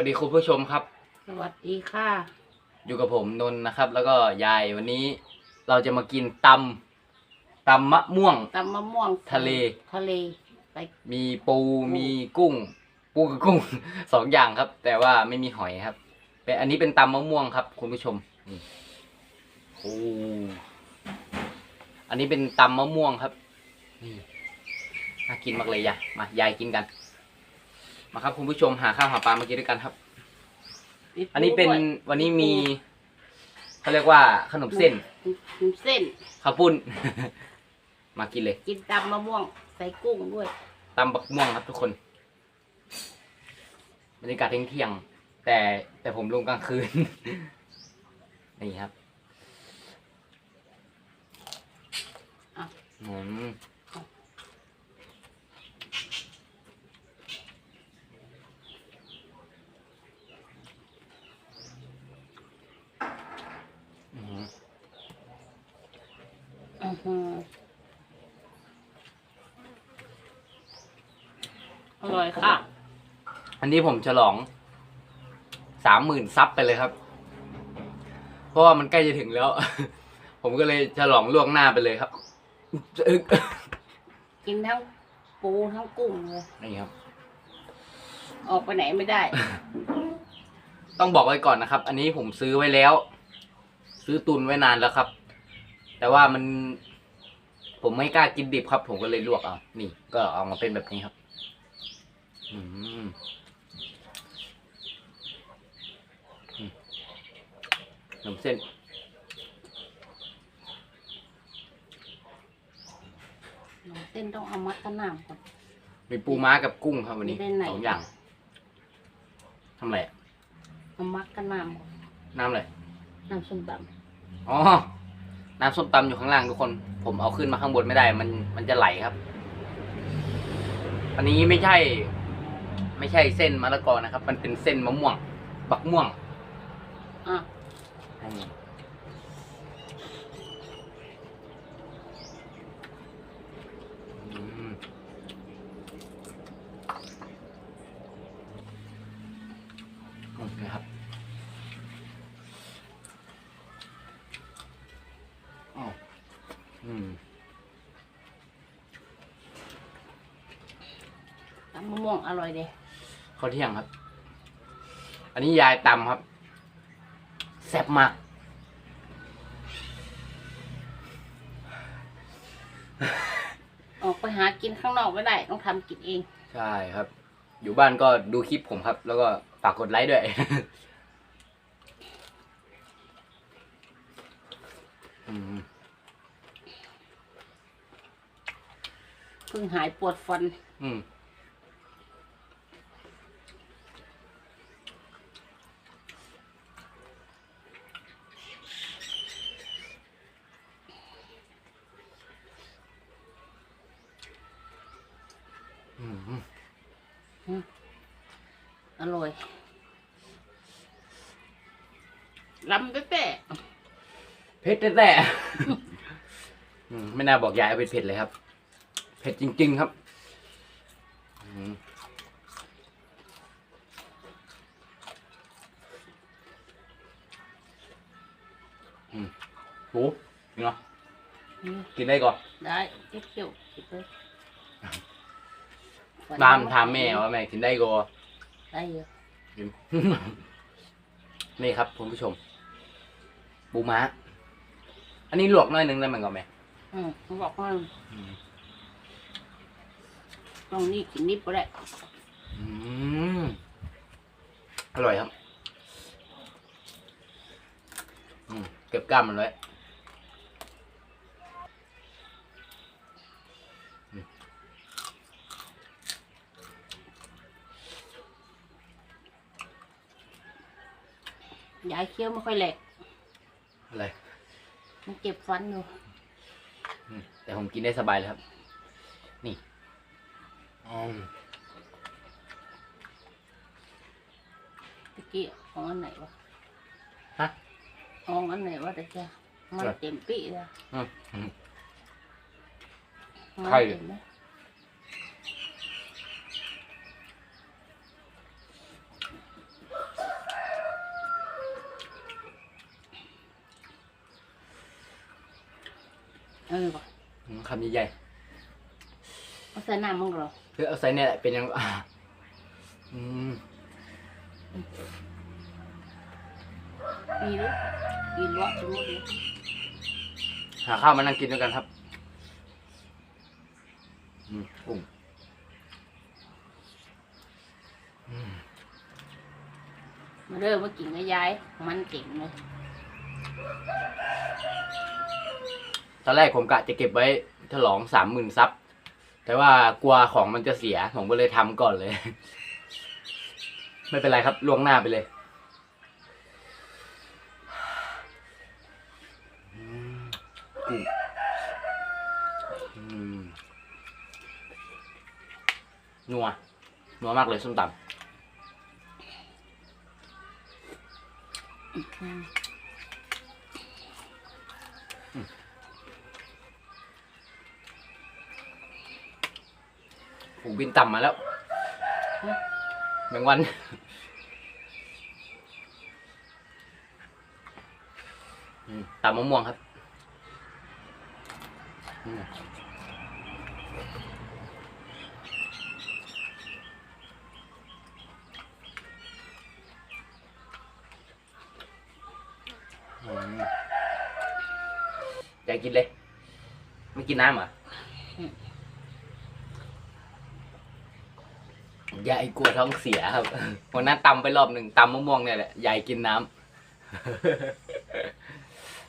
วัสดีคุณผู้ชมครับ สวัสดีค่ะ อยู่กับผมนนท์นะครับ แล้วก็ยายวันนี้เราจะมากินตำตำมะม่วง ตำมะม่วงทะเล ทะเลไปมีปูมีกุ้ง ปูกับกุ้ง สองอย่างครับ แต่ว่าไม่มีหอยครับเป็นอันนี้เป็นตำมะม่วงครับ คุณผู้ชมนี่โอ้อันนี้เป็นตำมะม่วงครับนี่น่ากินมากเลยยายมายายกินกัน มาครับคุณผู้ชมหาข้าวหาปลามากินด้วยกันครับมีปูอันนี้เป็นด้วยวันนี้มีเขาเรียกว่าขนมเส้นหมูเส้น ข้าวปุ้น มากินเลยกินตำมะม่วงใส่กุ้งด้วยตำบักม่วงครับทุกคนบรรยากาศเที่ยงๆแต่แต่ผมลงกลางคืน นี่ครับอะอืม อือหืออร่อยค่ะ อันนี้ผมฉลองสามหมื่นซับไปเลยครับ เพราะว่ามันใกล้จะถึงแล้ว ผมก็เลยฉลองล่วงหน้าไปเลยครับอึกกินทั้งปูทั้งกุ้งเลยนี่ครับ ออกไปไหนไม่ได้ ต้องบอกไว้ก่อนนะครับ อันนี้ผมซื้อไว้แล้ว ซื้อตุนไว้นานแล้วครับ แต่ว่ามัน ผมไม่กล้ากินดิบครับ ผมก็เลยลวกเอา นี่ ก็เอามาเป็นแบบนี้ครับ อืมอืมขนมเส้นหมูเส้นต้องเอามัดกระหน่ำก่อน มีปูม้ากับกุ้งครับวันนี้มีได้ไหน สองอย่างทำอะไรอะเอามัดกระหน่ำก่อนน้ำอะไรน้ำส้มตอ๋อ น้ำส้มตำอยู่ข้างล่างทุกคน ผมเอาขึ้นมาข้างบนไม่ได้ มันมันจะไหลครับ อันนี้ไม่ใช่ ไม่ใช่เส้นมะละกอนะครับ มันเป็นเส้นมะม่วง บักม่วงำอะอืมอืมโอเคครับ ม่วงอร่อยเด้ข้าวเที่ยงครับ อันนี้ยายตำครับ แซ่บมาก ออกไปหากินข้างนอกไม่ได้ ต้องทำกินเอง ใช่ครับ อยู่บ้านก็ดูคลิปผมครับ แล้วก็ฝากกดไลค์ด้วย อืมเพิ่งหายปวดฟัน อืม อืม อ ร่อยลำเป๊ะเผ็ดแต่อืมไม่น่าบอกยายเอาเผ็ดๆเลยครับ เผ็ดจริง ๆ ครับอืมอืมโหนี่เนาะๆอืมกินได้ก่อน ได้เจ๊เขียวกินเลย ตามถามแม่ว่าแม่กินได้ก่อน ได้เยอะกิน นี่ครับคุณผู้ชม ปูม้า อันนี้ลวกหน้อยหนึงได้ไหมก่อนไหมอืมเขาบอกว่าอืมตรงนี้กินนิดก็ได้อืมอร่อยครับ อืมเก็บกล้ามมันไว้ายเคี้ยวไม่ค่อยแหลก อะไรมันเจ็บฟันอยู่อืมแต่ผมกินได้สบายเลยครับ นี่อืมตะกี้ของอันไหนวะฮะของอันไหนวะตะกี้มันอะไรเต็มปีเลยอืมอืมมันใครเต็มไหม เออว่ะอืมคำใหญ่เอาใส่น้ำมึงเหรอๆคือเอาใส่เนี่ยแหละเป็นยังอ่าอืมมีหรือมีลวกสมมติเลยหาข้าวมานั่งกินด้วยกันครับอืมกุ้งอืมมาเริ่มมากินกับยาย มันเก่งเลย ตอนแรกผมกะจะเก็บไว้ฉลองสามหมื่นซับ แต่ว่ากลัวของมันจะเสีย ผมก็เลยทำก่อนเลย ไม่เป็นไรครับล่วงหน้าไปเลยอืมกุ้งอืมนัว นัวมากเลยส้มตำ อืมผมบินต่ำมาแล้วแมงวันอืมตำมะม่วงครับอืมอืมอยากกินเลย ไม่กินน้ำเหรอ ยายกลัวท้องเสียครับวันนั้นตำไปรอบหนึ่งตำมะม่วงเนี่ยแหละยายกินน้ำ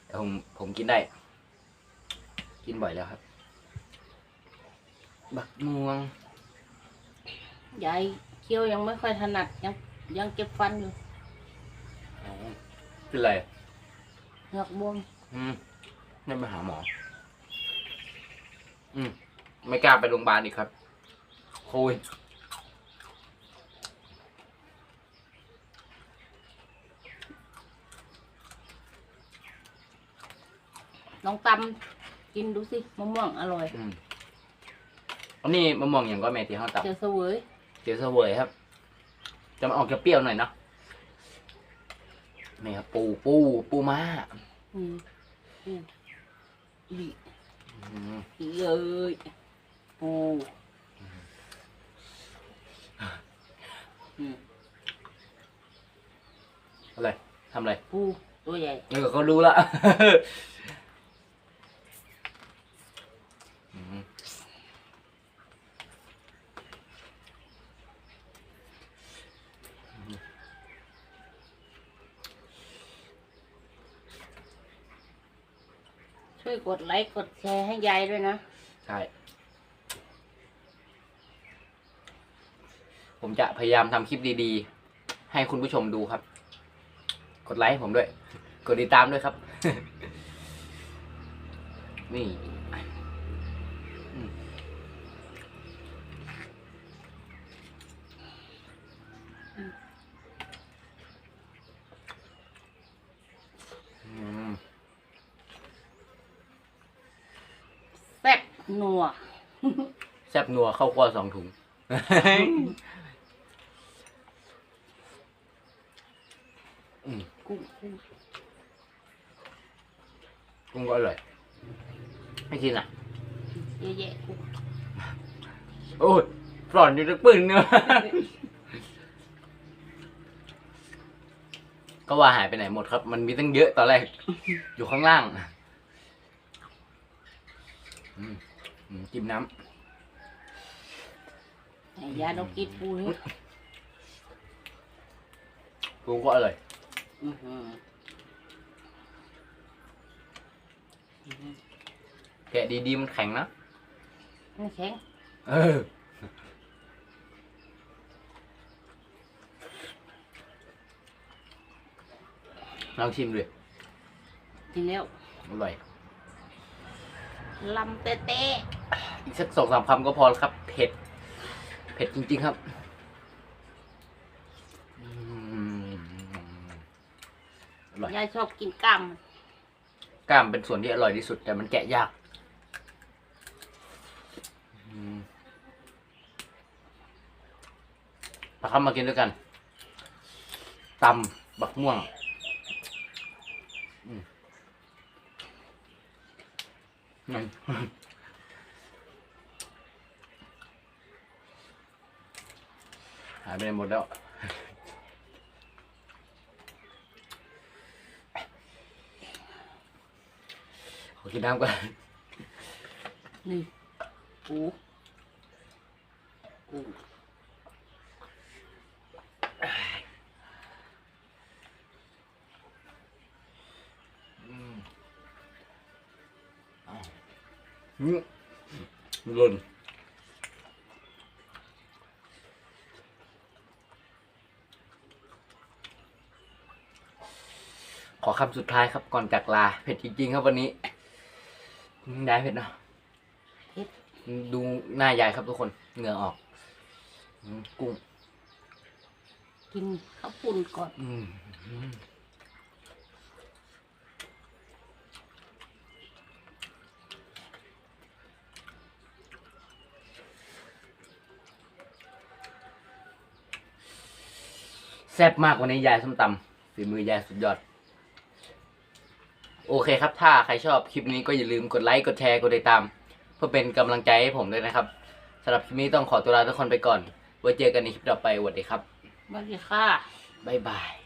แต่ผมผมกินได้ กินบ่อยแล้วครับ บักม่วง ยายเคี้ยวยังไม่ค่อยถนัดยังยังเจ็บฟันอยู่อ๋อเป็นไรเหงือกบวมอืมไม่ไปหาหมอ อืมไม่กล้าไปโรงพยาบาลอีกครับโคย ลองตำกินดูสิมะม่วงอร่อยอืมอันนี้มะม่วงอย่างก็แม่ที่ห้องตับเจอเสวยเจียวเสวยครับ จะมาออกจะเปรี้ยวหน่อยเนาะนี่ครับปูปูปูม้าอืมอืมอีอืมอีเอ้ยปูอืมอะไรทำอะไร ปูตัวใหญ่ เออเขารู้ละ วยกดไลค์กดแชร์ให้ยายด้วยนะ ใช่ ผมจะพยายามทำคลิปดีๆ ให้คุณผู้ชมดูครับ กดไลค์ให้ผมด้วย กดติดตามด้วยครับ นี่อืมอืม แซ่บนัว แซ่บนัวเข้าวคั่วสองถุง อืมกุ้งกุ้งกุ้งก็อร่อย ไม่กินอะ เยอะแยะกุ้งโอ้ยปลอนอยู่ตะปึ้งเนื้อ ก็ว่าหายไปไหนหมดครับ มันมีตั้งเยอะตอนแรก อยู่ข้างล่างอืม อืมจิ้มน้ไหนยายเรากินปูนี่ำกุ้งก็อร่อยอื้อหืออื้อหือแกะดีๆมันแข็งนะไม่แข็งเออ ลองชิมดูกินแล้วอร่อย ลำเตะเตะอีกสักสองสามคำก็พอแล้วครับ เผ็ด เผ็ดจริง ๆครับอืมอร่อย ยายชอบกินกล้ามกล้ามเป็นส่วนที่อร่อยที่สุด แต่มันแกะยากอืมมาครับมากินด้วยกันตำบักม่วง อืมนั่นหายไปไหน หล่นขอคำสุดท้ายครับก่อนจากลา เผ็ดจริงๆครับวันนี้อืมได้เผ็ดเนาะเผ็ดดูหน้ายายครับทุกคน เหงื่อออกอืมกุ้ง กินข้าวปุ้นก่อน ซ่บมากวันนี้ยายส้มตำฝีมือยายสุดยอด โอเคครับ ถ้าใครชอบคลิปนี้ก็อย่าลืมกดไลค์ กดแชร์ กดติดตาม เพื่อเป็นกำลังใจให้ผมด้วยนะครับสำหรับคลิปนี้ต้องขอตัวลาทุกคนไปก่อน ไว้เจอกันในคลิปต่อไปสวัสดีครับ สวัสดีค่ะ บ๊ายบาย